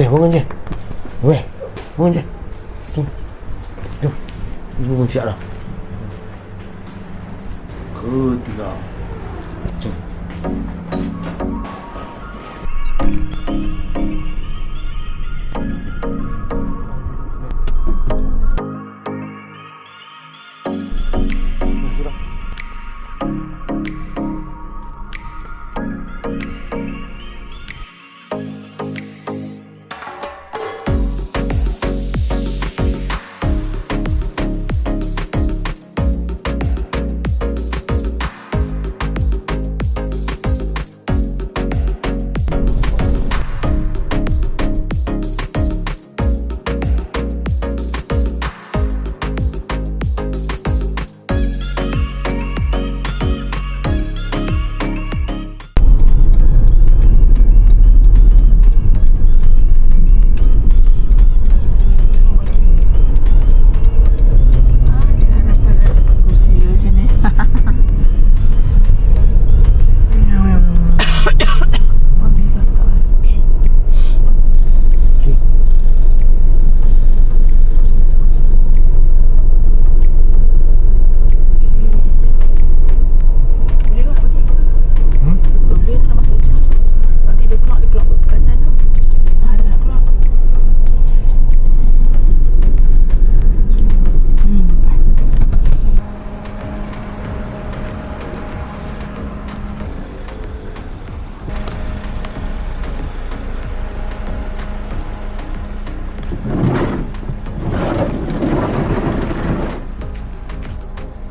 Eh, bangun je. Weh, bangun je. Jom. Jom. Ibu pun siap dah. Ketiga. Jom. Dah,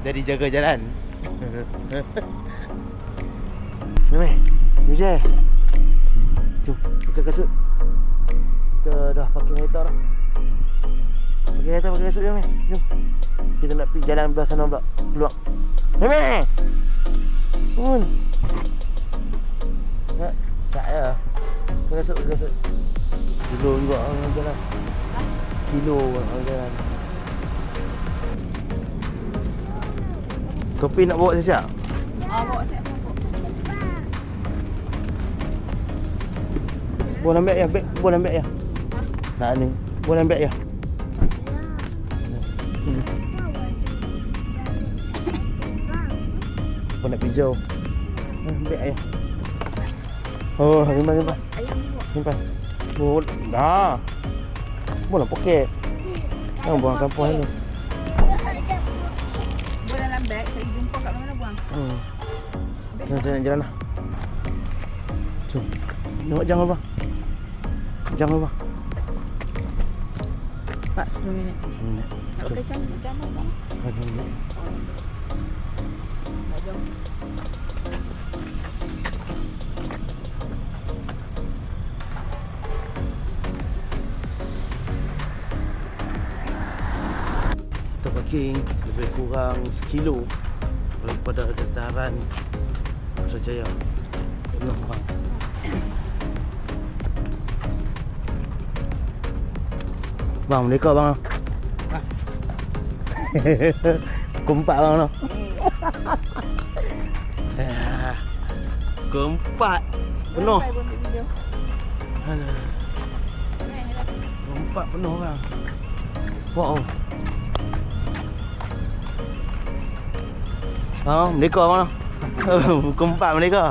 Jadi jaga jalan. Meme, ni je. Jom, pakai kasut. Kita dah pakai kereta dah. Pakai kereta, pakai kasut je, Meme. Jom. Kita nak pergi jalan belah sana pula. Keluar. Meme! Bangun. Ya, saya. Pakai kasut, pakai kasut. Kilo juga orang jalan. Kilo orang jalan. Topi nak bawa siap-siap? Ah, bawa saya. Boleh ambil ya, beg boleh ambil ya. Nak ni, boleh ambil ya. Apa nak pijau? Ha, ambil ya. Oh, simpan simpan. Ayam ni bawa. Simpan. Bol. Dah. Boleh poket. Jangan buang sampah ni. Hmm. Kita nak jalan lah. Jom. Nak jam apa? Jam apa? Pak, 10 minit. Minit. Nak pakai jam, jam apa? Nak jam. Kita parking lebih kurang sekilo daripada dataran Putrajaya. Penuh orang. Bang, mereka bang. Keempat bang no. Ya. Keempat. Penuh. Alah, Eh, dah. Keempat penuh bang. Wow. Ha, mereka bang. Keempat mereka.